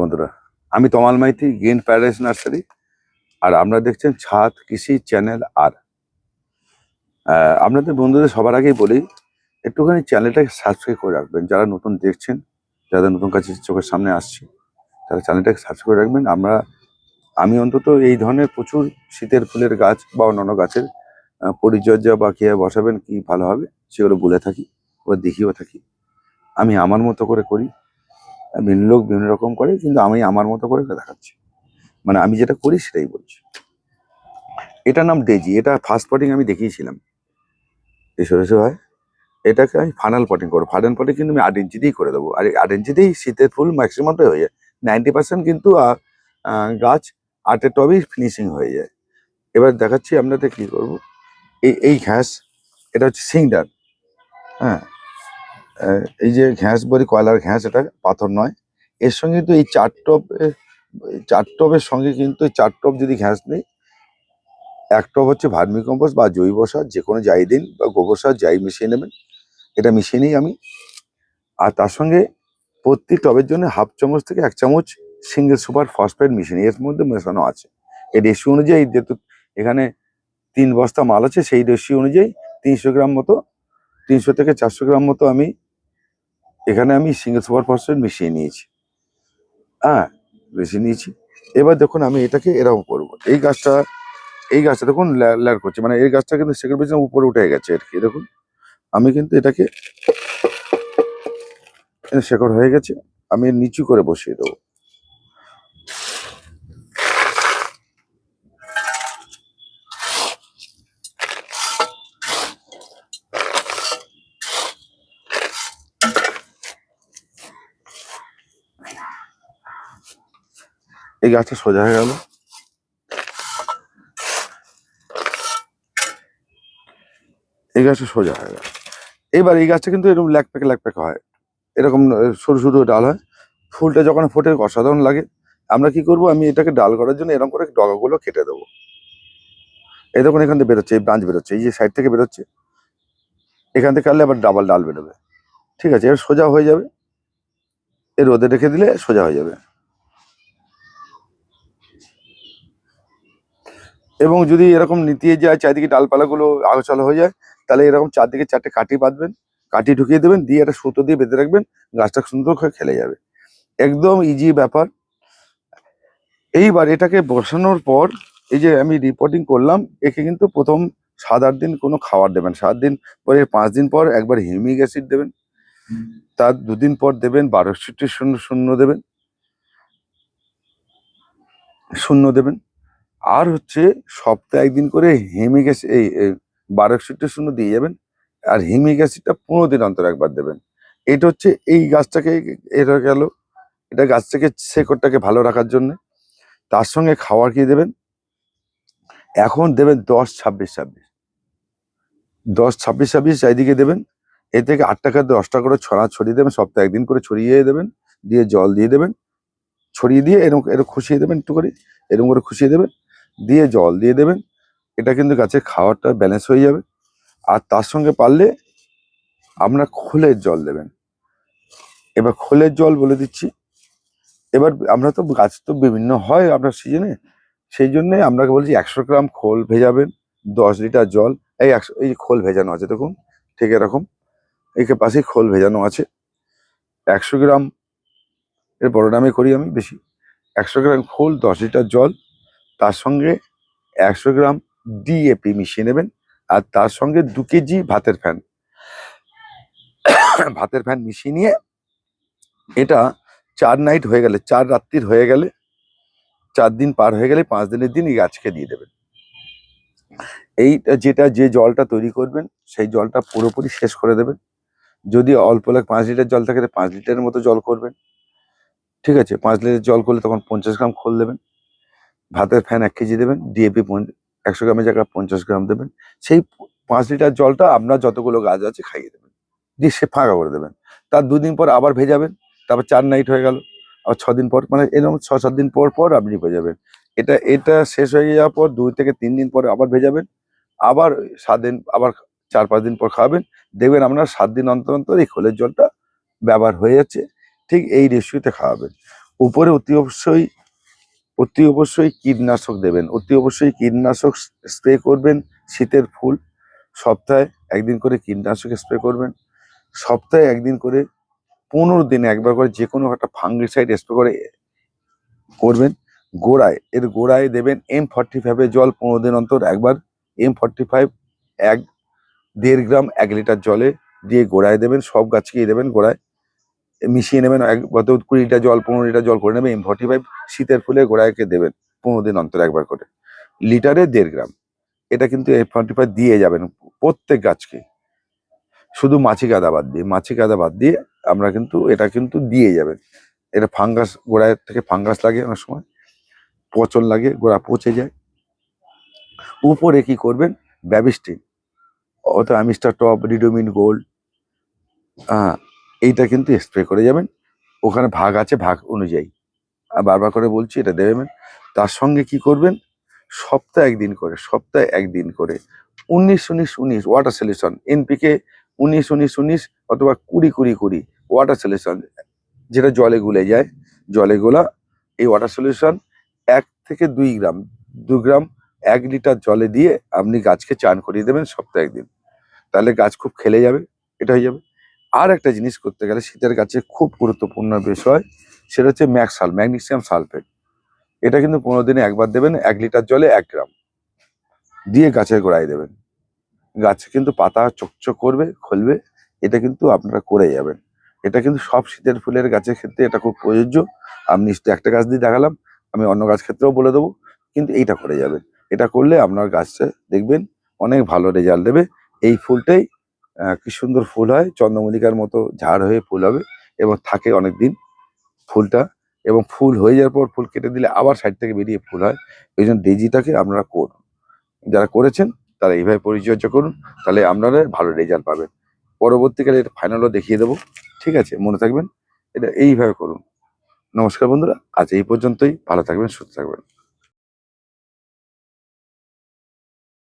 বন্ধুরা। আমি Tamal Maiti, Green Paradise Nursery, আর আপনারা দেখছেন ছাদ কৃষি চ্যানেল আর। আপনাদের বন্ধুদের সবার আগেই বলি, একটুখানি চ্যানেলটাকে সাবস্ক্রাইব করে রাখবেন। যারা নতুন দেখছেন যাদের নতুন কাছে চোখের সামনে আসছে, তারা চ্যানেলটাকে সাবস্ক্রাইব করে রাখবেন। আমরা, আমি অন্তত এই ধরনের প্রচুর শীতের ফুলের গাছ বা অন্যান্য গাছের পরিচর্যা বা কীভাবে বসাবেন, কি ভালো হবে, সেগুলো বলে থাকি বা দেখিও থাকি। আমি আমার মতো করে করি বিভিন্ন লোক বিভিন্ন রকম করে, কিন্তু আমি আমার মতো করে দেখাচ্ছি। মানে আমি যেটা করি সেটাই বলছি। এটার নাম ডেজি, এটা ফার্স্ট পটিং আমি দেখিয়েছিলাম। এই সরষে হয় এটাকে আমি ফাইনাল পটিং করব। ফাইনাল পটিং কিন্তু আমি আট ইঞ্চিতেই করে দেবো। আর আট ইঞ্চিতেই শীতের ফুল ম্যাক্সিমামটাই হয়ে যায়। নাইনটি পার্সেন্ট কিন্তু গাছ আটের টবেই ফিনিশিং হয়ে যায়। এবার দেখাচ্ছি আপনাদের কি করব। এই এই ঘ্যাস এটা হচ্ছে সিংডার হ্যাঁ এই যে ঘ্যাস বলি, কয়লার ঘ্যাঁস, এটা পাথর নয়। এর সঙ্গে কিন্তু এই চার এই চার টবের সঙ্গে কিন্তু চার টব যদি ঘ্যাঁস নেই, এক টব হচ্ছে ভার্মি কম্পোস্ট বা জৈব সার যে কোনো যাই দিন বা গোবর সার যাই মিশিয়ে নেবেন, এটা মিশিয়ে নিই আমি। আর তার সঙ্গে প্রতি টবের জন্য হাফ চামচ থেকে এক চামচ সিঙ্গেল সুপার ফসফেট মিশিয়ে এর মধ্যে মেশানো আছে। এই রেশিও অনুযায়ী যেহেতু এখানে তিন বস্তা মাল আছে, সেই রেশিও অনুযায়ী তিনশো গ্রাম মতো, তিনশো থেকে চারশো গ্রাম মতো আমি এখানে আমি সিঙ্গেল সুপার ফসফেট মিশিয়ে নিয়েছি। হ্যাঁ মিশিয়ে নিয়েছি। এবার দেখুন আমি এটাকে এরকম করব। এই গাছটা এই গাছটা দেখুন ল্যার করছে। মানে এই গাছটা কিন্তু সেকেন্ড পেছনে উপরে উঠে গেছে আর কি। দেখুন, আমি কিন্তু এটাকে শেকড় হয়ে গেছে। আমি নিচু করে বসিয়ে দেবো। এই গাছটা সোজা হয়ে গেল। এই গাছটা সোজা হয়ে গেল। এবার এই গাছটা কিন্তু এরকম ল্যাক প্যাকে ল্যাক প্যাকে হয়। এরকম সরু সরু ডাল হয়। ফুলটা যখন ফোটে অসাধারণ লাগে। আমরা কি করব, আমি এটাকে ডাল করার জন্য এরকম করে ডগাগুলো কেটে দেবো। এই দেখুন, এখান থেকে বেরোচ্ছে, এই ব্রাঞ্চ বেরোচ্ছে, এই যে সাইড থেকে বেরোচ্ছে। এখান থেকে কাটলে আবার ডাবল ডাল বেরোবে। ঠিক আছে, এবার সোজা হয়ে যাবে। এর রোদে রেখে দিলে সোজা হয়ে যাবে। এবং যদি এরকম নিতিয়ে যায়, চারিদিকে ডালপালাগুলো আগোছালো হয়ে যায়, তাহলে এরকম চারদিকে চারটে কাঠি বাঁধবেন, কাঠি ঢুকিয়ে দেবেন, দিয়ে একটা সুতো দিয়ে বেঁধে রাখবেন, গাছটা সুন্দর করে খেলে যাবে। একদম ইজি ব্যাপার। এইবার এটাকে বসানোর পর, এই যে আমি রিপোর্টিং করলাম, একে কিন্তু প্রথম সাত আট দিন কোনো খাবার দেবেন সাত দিন পরে, পাঁচ দিন পর একবার হিউমিক অ্যাসিড দেবেন। তার দুদিন পর দেবেন বারোষট্টি শূন্য শূন্য দেবেন। শূন্য দেবেন। আর হচ্ছে সপ্তাহে একদিন করে হিমিক অ্যাসিড এই বারোষট্টি শূন্য দিয়ে যাবেন আর হিমিক অ্যাসিডটা পনেরো দিন অন্তর একবার দেবেন। এটা হচ্ছে এই গাছটাকে, এটা গেল, এটা গাছটাকে শেকড়টাকে ভালো রাখার জন্য। তার সঙ্গে খাওয়ার কি দেবেন? এখন দেবেন দশ ছাব্বিশ ছাব্বিশ। দশ ছাব্বিশ ছাব্বিশ চারিদিকে দেবেন। এ থেকে আট টাকা দশটা করে ছড়া ছড়িয়ে দেবেন, সপ্তাহে একদিন করে ছড়িয়ে দেবেন, দিয়ে জল দিয়ে দেবেন। ছড়িয়ে দিয়ে এরকম এরকম খুশিয়ে দেবেন একটু করে এরকম করে খুশিয়ে দেবেন। দিয়ে জল দিয়ে দেবেন। এটা কিন্তু গাছের খাওয়ারটা ব্যালেন্স হয়ে যাবে। আর তার সঙ্গে পারলে আপনার খোলের জল দেবেন। এবার খোলের জল বলে দিচ্ছি। এবার আমরা তো গাছ তো বিভিন্ন হয় আপনার সিজনে সেই জন্যে আপনাকে বলছি একশো গ্রাম খোল ভেজাবেন, দশ লিটার জল। এই একশো, এই খোল ভেজানো আছে দেখুন, ঠিক এরকম। একে পাশেই খোল ভেজানো আছে। একশো গ্রাম, এর বড় দামে করি আমি বেশি। একশো গ্রাম খোল, দশ লিটার জল। তার সঙ্গে একশো গ্রাম ডিএপি মিশিয়ে নেবেন আর তার সঙ্গে দু কেজি ভাতের ফ্যান। ভাতের ফ্যান মিশিয়ে নিয়ে এটা চার নাইট হয়ে গেলে, চার রাত্রির হয়ে গেলে, চার দিন পার হয়ে গেলে পাঁচ দিনের দিন এই গাছকে দিয়ে দেবেন। এই যেটা, যে জলটা তৈরি করবেন, সেই জলটা পুরোপুরি শেষ করে দেবেন। যদি অল্প লাগ পাঁচ লিটার জল থাকে পাঁচ লিটারের মতো জল করবেন। ঠিক আছে, পাঁচ লিটার জল করলে তখন পঞ্চাশ গ্রাম খোল দেবেন। ভাতের ফ্যান এক কেজি দেবেন ডিএপি একশো গ্রামের জায়গায় পঞ্চাশ গ্রাম দেবেন। সেই পাঁচ লিটার জলটা আপনার যতগুলো গাছ আছে খাইয়ে দেবেন। দিয়ে সে ফাঁকা করে দেবেন। তার দুদিন পর আবার ভেজাবেন, তারপর চার নাইট হয়ে গেল। আবার ছ দিন পর মানে এরকম ছ সাত দিন পর পর আপনি ভেজাবেন। এটা এটা শেষ হয়ে যাওয়ার পর দুই থেকে তিন দিন পরে আবার ভেজাবেন। আবার সাত দিন, আবার চার পাঁচ দিন পর খাওয়াবেন। দেখবেন আপনার সাত দিন অন্তর অন্তর এই খোলের জলটা ব্যবহার হয়ে যাচ্ছে। ঠিক এই রেশিওতে খাওয়াবেন। উপরে অতি অবশ্যই অতি অবশ্যই কীটনাশক দেবেন। অতি অবশ্যই কীটনাশক স্প্রে করবেন শীতের ফুল। সপ্তাহে একদিন করে কীটনাশক স্প্রে করবেন। সপ্তাহে একদিন করে পনেরো দিনে একবার করে যে কোনো একটা ফাঙ্গিসাইড স্প্রে করে করবেন। গোড়ায়, এর গোড়ায় দেবেন এম ফর্টি ফাইভের জল পনেরো দিন অন্তর একবার। এম ফর্টি ফাইভ এক, দেড় গ্রাম এক লিটার জলে দিয়ে গোড়ায় দেবেন, সব গাছকেই দেবেন গোড়ায়। মিশিয়ে নেবেন, এক গত কুড়ি লিটার জল পনেরো লিটার জল করে নেবেন ফর্টি ফাইভ শীতের ফুলে গোড়ায়কে দেবেন, পনেরো দিন অন্তর একবার করে। লিটারে দেড় গ্রাম। এটা কিন্তু এম ফর্টি ফাইভ দিয়ে যাবেন প্রত্যেক গাছকে। শুধু মাছি গাদা বাদ দিয়ে, মাছি গাদা বাদ দিয়ে আমরা কিন্তু, এটা কিন্তু দিয়ে যাবেন। এটা ফাঙ্গাস গোড়ায় থেকে ফাঙ্গাস লাগে অনেক সময়। পচন লাগে, গোড়া পচে যায়। উপরে কি করবেন? ব্যাবিস্টিন অথবা অ্যামিস্টার টপ রিডোমিন গোল্ড হ্যাঁ এইটা কিন্তু স্প্রে করে যাবেন। ওখানে ভাগ আছে, ভাগ অনুযায়ী। আর বারবার করে বলছি, এটা দেবেন তার সঙ্গে কি করবেন? সপ্তাহে একদিন করে, সপ্তাহে একদিন করে। উনিশ উনিশ উনিশ ওয়াটার সলিউশন এনপিকে উনিশ উনিশ উনিশ অথবা কুড়ি কুড়ি কুড়ি ওয়াটার সলিউশন যেটা জলে গুলে যায়, জলে গোলা, এই ওয়াটার সলিউশন এক থেকে দুই গ্রাম, দু গ্রাম এক লিটার জলে দিয়ে আপনি গাছকে চান করিয়ে দেবেন সপ্তাহে একদিন। তাহলে গাছ খুব খেলে যাবে, এটা হয়ে যাবে। আর একটা জিনিস করতে গেলে শীতের গাছে খুব গুরুত্বপূর্ণ বিষয়, সেটা হচ্ছে ম্যাক্সাল ম্যাগনেসিয়াম সালফেট। এটা কিন্তু পনেরো দিনে একবার দেবেন এক লিটার জলে এক গ্রাম। দিয়ে গাছের গোড়ায় দেবেন। গাছে কিন্তু পাতা চকচক করবে, খুলবে, এটা কিন্তু আপনারা করে যাবেন। এটা কিন্তু সব শীতের ফুলের গাছের ক্ষেত্রে এটা খুব প্রযোজ্য। আমি শুধু একটা গাছ দিয়ে দেখালাম, আমি অন্য গাছ ক্ষেত্রেও বলে দেবো, কিন্তু এইটা করে যাবেন। এটা করলে আপনার গাছটা দেখবেন অনেক ভালো রেজাল্ট দেবে। এই ফুলটাই কি সুন্দর ফুল হয়। চন্দ্রমল্লিকার মতো ঝাড় হয়ে ফুল হবে এবং থাকে অনেক দিন ফুলটা এবং ফুল হয়ে যাওয়ার পর ফুল কেটে দিলে আবার সাইড থেকে বেরিয়ে ফুল হয়। এই জন্য ডেজিটাকে আপনারা করুন। যারা করেছেন, তারা এইভাবে পরিচর্যা করুন, তাহলে আপনারা ভালো রেজাল্ট পাবেন। পরবর্তীকালে এটা ফাইনালও দেখিয়ে দেবো। ঠিক আছে? মনে থাকবেন? এটা এইভাবে করুন। নমস্কার বন্ধুরা, আজ এই পর্যন্তই। ভালো থাকবেন, সুস্থ থাকবেন।